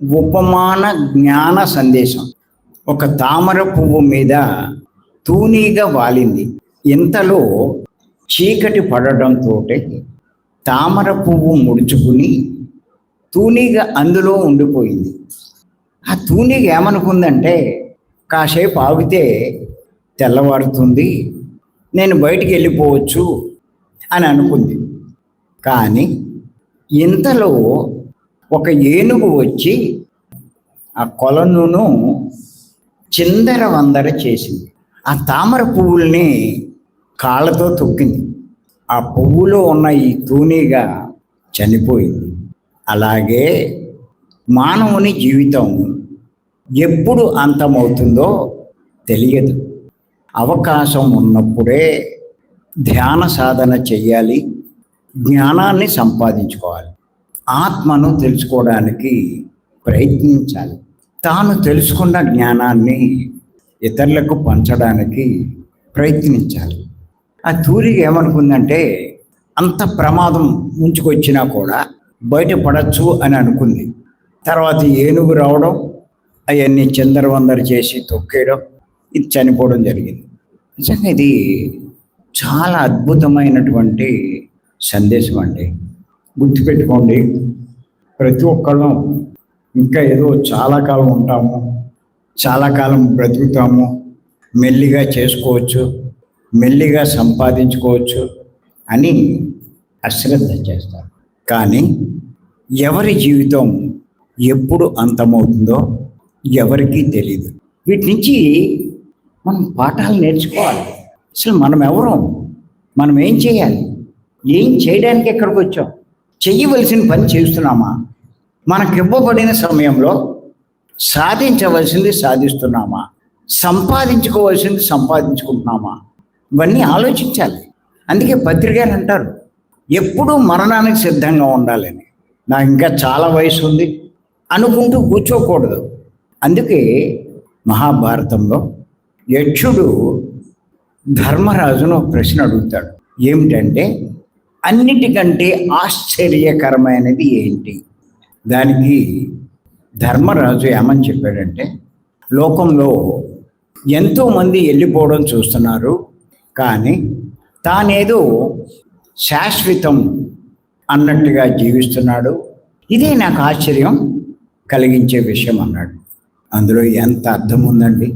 ఉపమాన జ్ఞాన సందేశం. ఒక తామర పువ్వు మీద తూనీగా వాలింది. ఇంతలో చీకటి పడడంతో తామర పువ్వు ముడుచుకుని తూనీగా అందులో ఉండిపోయింది. ఆ తూనీగ ఏమనుకుందంటే కాసేపు ఆగితే తెల్లవారుతుంది నేను బయటికి వెళ్ళిపోవచ్చు అని అనుకుంది. కానీ ఇంతలో ఒక ఏనుగు వచ్చి ఆ కొలనును చిందర వందర చేసింది. ఆ తామర పువ్వుల్ని కాళ్ళతో తొక్కింది. ఆ పువ్వులో ఉన్న ఈ తూనీగా చనిపోయింది. అలాగే మానవుని జీవితం ఎప్పుడు అంతమవుతుందో తెలియదు. అవకాశం ఉన్నప్పుడే ధ్యాన సాధన చేయాలి జ్ఞానాన్ని సంపాదించుకోవాలి. ఆత్మను తెలుసుకోవడానికి ప్రయత్నించాలి. తాను తెలుసుకున్న జ్ఞానాన్ని ఇతరులకు పంచడానికి ప్రయత్నించాలి. ఆ తూరి ఏమనుకుందంటే అంత ప్రమాదం ముంచుకొచ్చినా కూడా బయటపడచ్చు అని అనుకుంది. తర్వాత ఏనుగు రావడం అవన్నీ చిందరవందర చేసి తొక్కేయడం ఇది చనిపోవడం జరిగింది. నిజంగా ఇది చాలా అద్భుతమైనటువంటి సందేశం అండి. గుర్తుపెట్టుకోండి. ప్రతి ఒక్కళ్ళం ఇంకా ఏదో చాలా కాలం ఉంటాము చాలా కాలం బ్రతుకుతాము మెల్లిగా చేసుకోవచ్చు మెల్లిగా సంపాదించుకోవచ్చు అని అశ్రద్ధ చేస్తారు. కానీ ఎవరి జీవితం ఎప్పుడు అంతమవుతుందో ఎవరికీ తెలియదు వీటి నుంచి మనం పాఠాలు నేర్చుకోవాలి. అసలు మనం ఎవరం మనం ఏం చేయాలి? ఏం చేయడానికి ఎక్కడికి వచ్చాం? చెయ్యవలసిన పని చేస్తున్నామా? మనకు ఇవ్వబడిన సమయంలో సాధించవలసింది సాధిస్తున్నామా? సంపాదించుకోవాల్సింది సంపాదించుకుంటున్నామా? ఇవన్నీ ఆలోచించాలి. అందుకే పత్రికలు అంటారు ఎప్పుడూ మరణానికి సిద్ధంగా ఉండాలని. నాకు ఇంకా చాలా వయసు ఉంది అనుకుంటూ కూర్చోకూడదు. అందుకే మహాభారతంలో యక్షుడు ధర్మరాజును ప్రశ్న అడుగుతాడు. ఏమిటంటే అన్నిటికంటే ఆశ్చర్యకరమైనది ఏంటి? దానికి ధర్మరాజు ఏమని చెప్పాడంటే లోకంలో ఎంతోమంది వెళ్ళిపోవడం చూస్తున్నారు కానీ తానేదో శాశ్వతం అన్నట్టుగా జీవిస్తున్నాడు. ఇదే నాకు ఆశ్చర్యం కలిగించే విషయం అన్నాడు. అందులో ఎంత అర్థం ఉందండి?